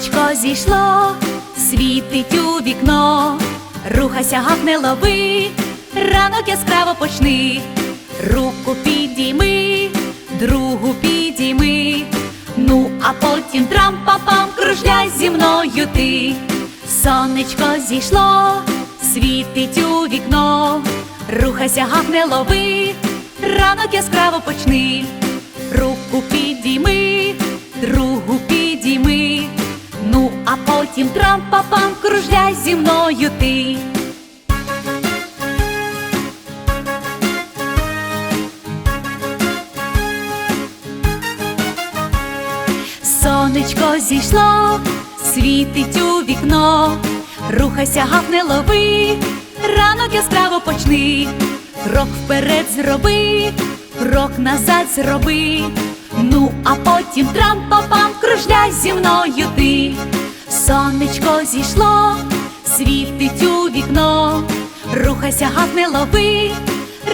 Сонечко зійшло, світить у вікно, рухайся, гавне лови, ранок яскраво почни, руку підійми, другу підійми, ну а потім трам-па-пам кружляй зі мною ти. Сонечко зійшло, світить у вікно, рухайся, гавне лови, ранок яскраво почни, руку підійми, другу підійми, а потім трам-па-пам кружляй зі мною ти. Сонечко зійшло, світить у вікно, рухайся, гавне лови, ранок яскраво почни, крок вперед зроби, крок назад зроби, ну а потім трам-па-пам кружляй зі мною ти. Сонечко зійшло, світить у вікно, рухайся, гавне лови,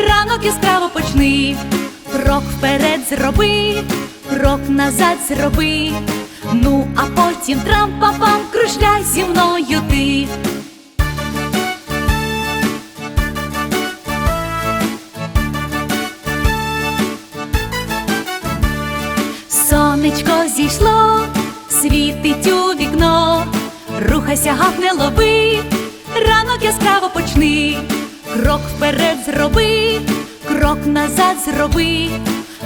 ранок яскраво почни, крок вперед зроби, крок назад зроби, ну а потім трам-па-пам кружляй зі мною ти. Сонечко зійшло, світить у вікно, рухайся, гавне лови, ранок яскраво почни, крок вперед зроби, крок назад зроби,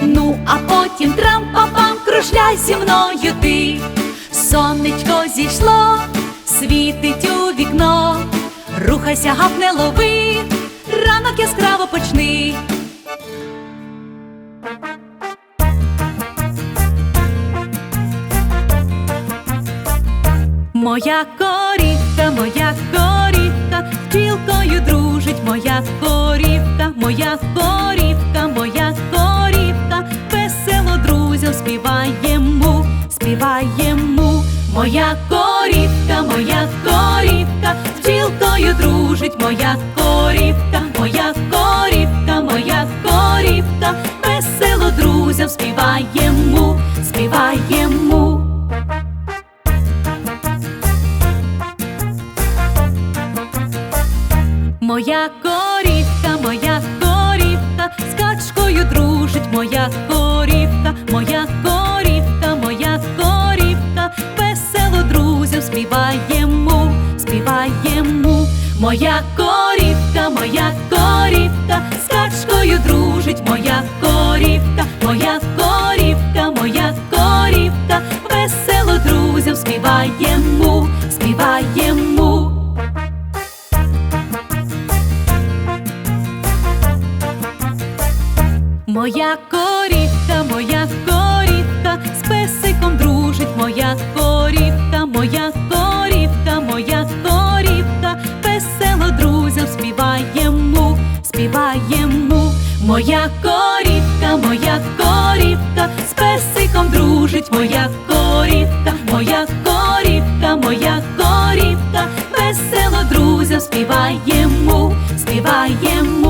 ну а потім трам-па-пам кружляй зі мною ти. Сонечко зійшло, світить у вікно, рухайся, гавне лови, ранок яскраво почни. Моя корівка, моя корівка, з бджілкою дружить моя корівка, моя корівка, моя корівка, весело друзям співаємо, співаємо. Моя корівка, моя корівка, з бджілкою дружить моя корівка, моя корівка, моя корівка, весело друзям співаємо, співаємо. Качкою дружить моя корівка, моя корівка, моя корівка, весело друзям співаємо, співаємо. Моя корівка, моя корівка, з качкою дружить моя корівка, моя корівка, Моя корівка, моя корівка, з песиком дружить моя корівка, моя корівка, моя корівка, весело друзям співаємо, співаємо. Моя корівка, моя корівка, з песиком дружить моя корівка, моя корівка, моя корівка, весело друзям співаємо, співаємо.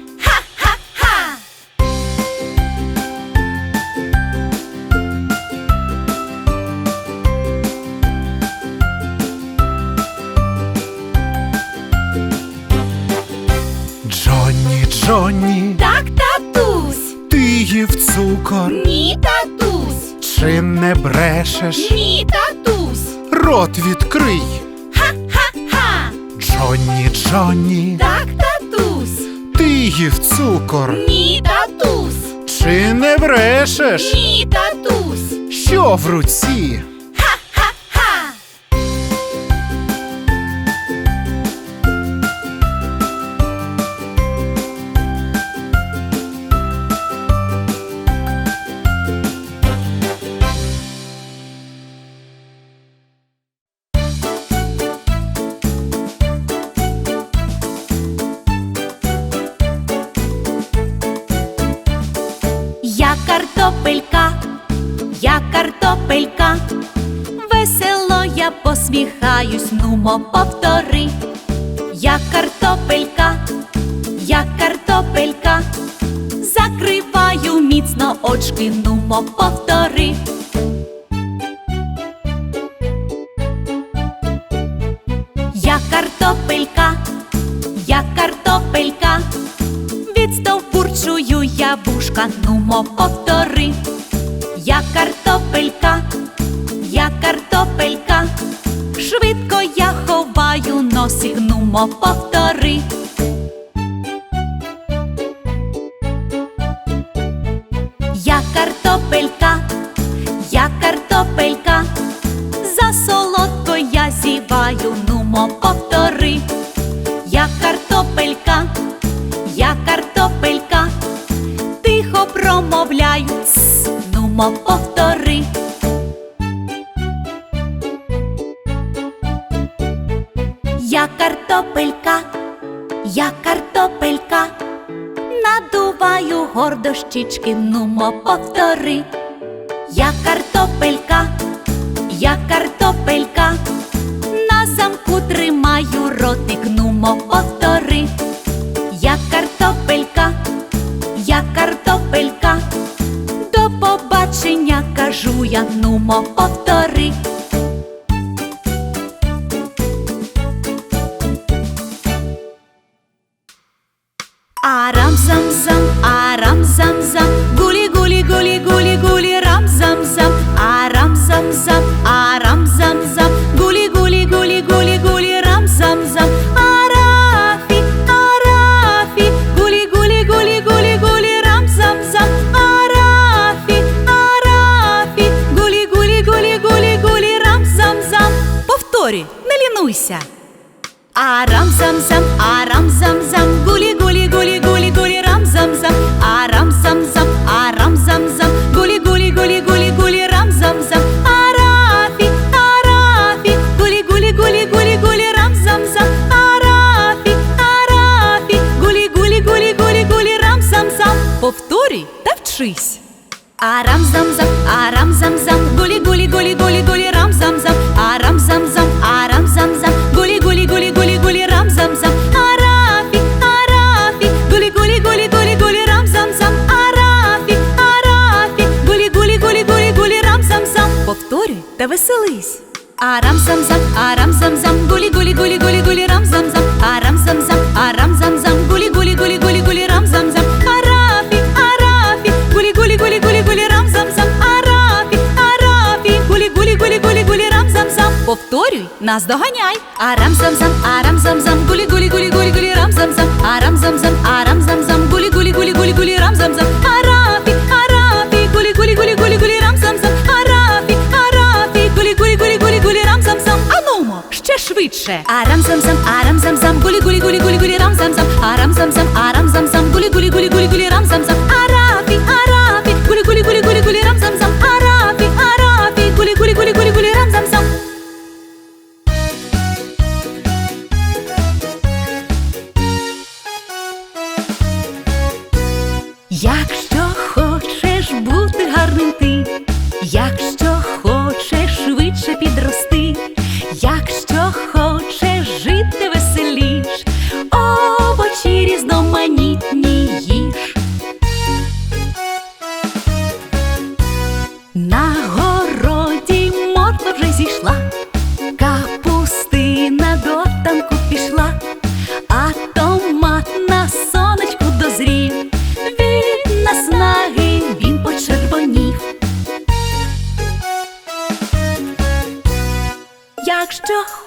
Брешеш? ні, татусь, Рот відкрий. ха-ха-ха. Джонні, Джонні, Так, татусь, ти їв цукор, ні, татусь, чи не брешеш? ні, татусь, Що в руці? Нумо повтори. Я картопелька, я картопелька, закриваю міцно очки, нумо повтори. Я картопелька, я картопелька, відстовбурчую я вушка, нумо повтори. Я картопелька, ховаю повтори. Я картопелька, я картопелька, за солодко я зіваю, нумо повтори. Я картопелька, я картопелька, тихо промовляю, нумо повтори. Я картопелька, я картопелька, надуваю гордо щічки, нумо повтори. Я картопелька, я картопелька, на замку тримаю ротик, нумо повтори. Я картопелька, я картопелька, до побачення кажу я, нумо повтори. веселись. Арам-зам-зам, арам-зам-зам, гулі-гулі-гулі-гулі-гулі, рам-зам-зам, арам-зам-зам, арам-зам-зам, гулі-гулі-гулі-гулі-гулі, рам-зам-зам, арапі, арапі, гулі-гулі-гулі-гулі-гулі, рам-зам-зам, арапі, арапі, гулі-гулі-гулі-гулі-гулі, рам-зам-зам. Повторюй, нас доганяй. Арам-зам-зам, арам-зам-зам, гулі-гулі-гулі-гулі-гулі, рам-зам-зам, арам-зам-зам, арам-зам-зам, гулі-гулі-гулі-гулі-гулі, рам-зам-зам. duszę. A ram sam sam, a ram sam sam, guli guli guli guli guli ram sam sam, a ram sam sam, a ram sam sam, guli guli guli guli guli ram sam sam.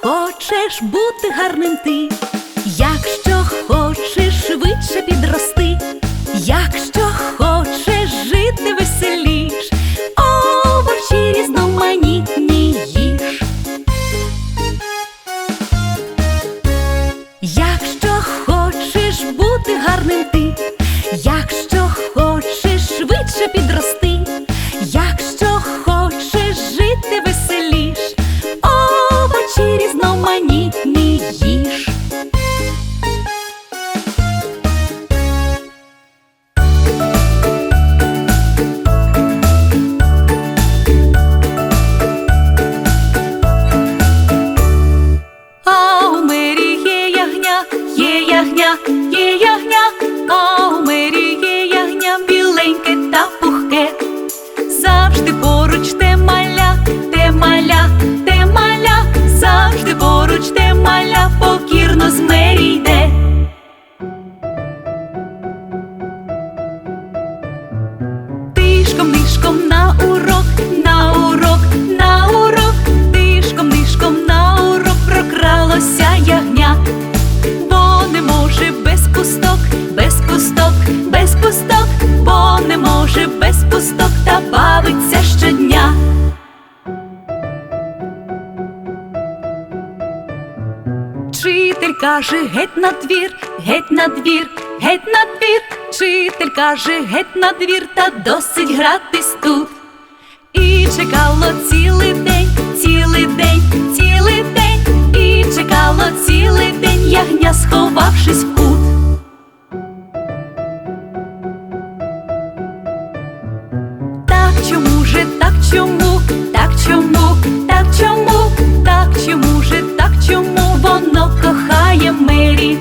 хочеш бути гарним ти, якщо хочеш швидше підрости, якщо хочеш. nhớ nhớ con бавиться щодня. Вчитель каже геть на двір, геть на двір, геть на двір, вчитель каже геть на двір, та досить гратись тут. І чекало цілий день, цілий день, цілий день, і чекало цілий день, ягня, сховавшись в кут. чому, так чому, так чому, так чому же, так чому? Воно кохає мирі?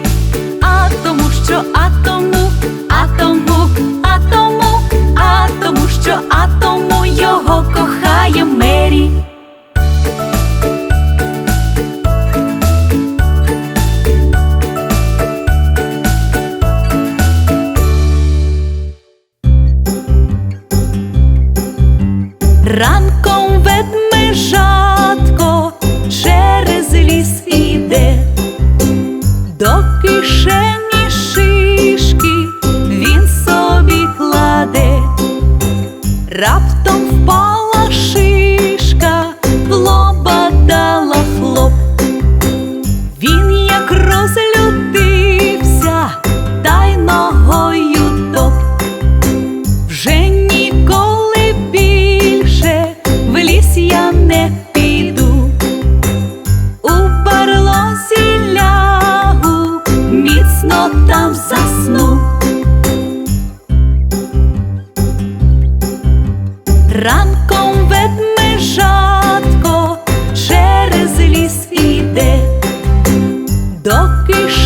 А тому, що а тому, а тому, а тому, а тому, що а тому його кохає мері.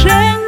Tren.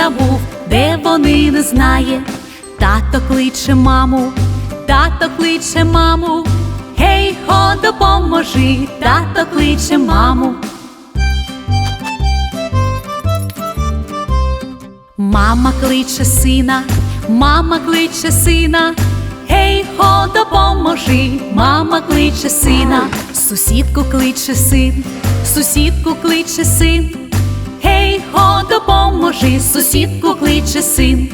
Забув, де вони не знає. Тато кличе маму, тато кличе маму. Гей, хо, допоможи, тато кличе маму. Мама кличе сина, мама кличе сина. Гей, хо, допоможи, мама кличе сина, сусідку кличе син, сусідку кличе син. Гей, хо, допоможи, сусідку кличе син.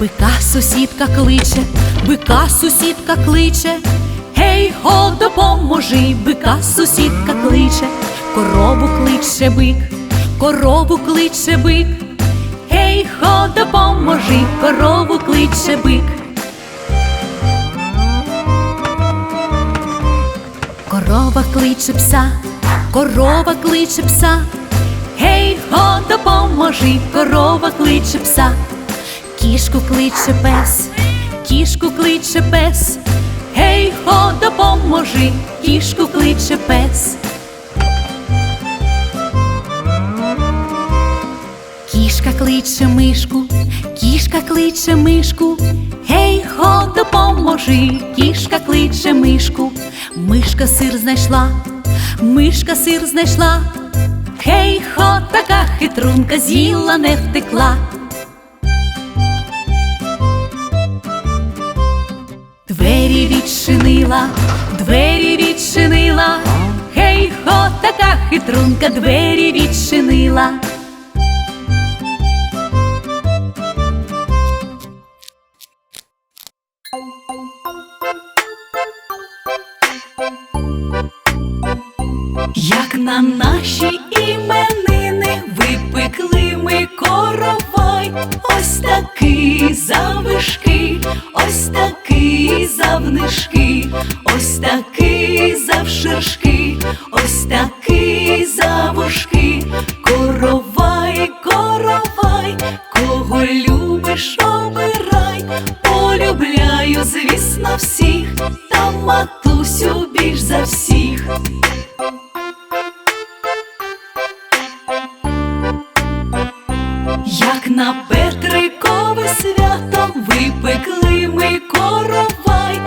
Бика сусідка кличе, бика сусідка кличе. Гей, хо, допоможи, бика сусідка кличе, корову кличе бик, корову кличе бик. Гей, хо, допоможи, корову кличе бик. Корова кличе пса, корова кличе пса. Гей, хо, допоможи, корова кличе пса. Кішку кличе пес, кішку кличе пес. Гей, хо, допоможи, кішку кличе пес. Кішка кличе мишку, кішка кличе мишку. Гей, хо, допоможи, кішка кличе мишку. Мишка сир знайшла, мишка сир знайшла. Гей, хо, така хитрунка з'їла не втекла. Двері відчинила, двері відчинила. Гей, хо, така хитрунка, двері відчинила. На наші іменини випекли ми коровай, ось такий завишки, ось такий завнишки, ось такий завширшки, ось такий завушки, коровай, коровай, кого любиш, обирай, полюбляю, звісно, всіх, та матусю на Петрикове свято випекли ми коровай,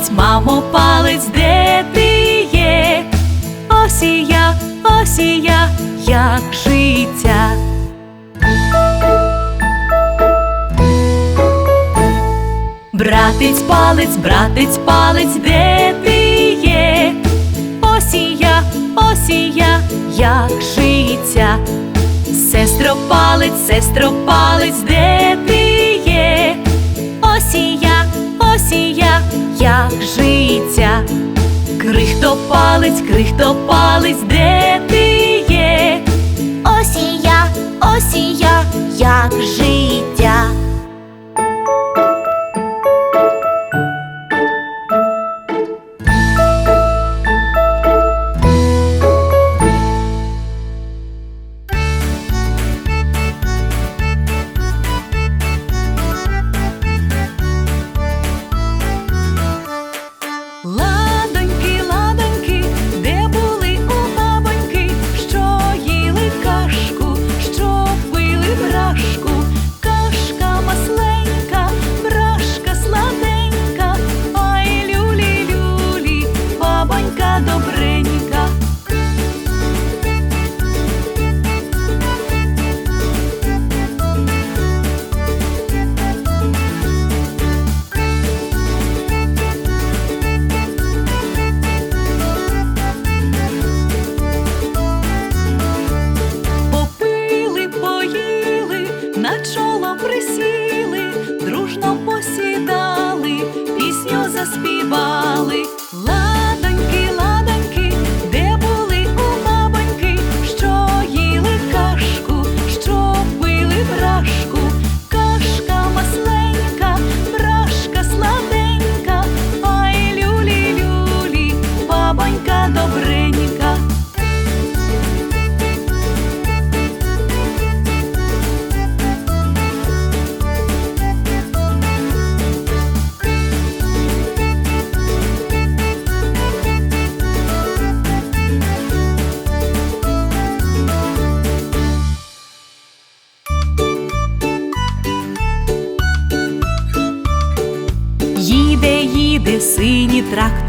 палець, мамо палець, де ти є? Ось і я, ось і я, як життя. Братець палець, братець палець, де ти є? Ось і я, ось і я, як життя. Сестро палець, сестро, палець, де ти є? Ось і я, ось і я, життя. Крихто палець, крихто палець, де ти є? Ось і я, ось і я, як життя.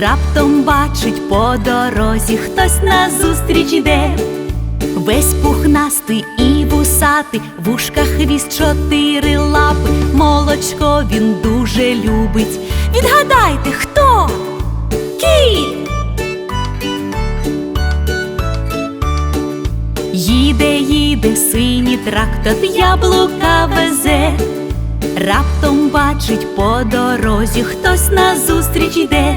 Раптом бачить по дорозі, хтось назустріч йде. Весь пухнастий і вусатий, в ушках хвіст чотири лапи, молочко він дуже любить. Відгадайте, хто? Кіт! Їде, їде синій трактор, яблука везе. Раптом бачить по дорозі, хтось назустріч йде.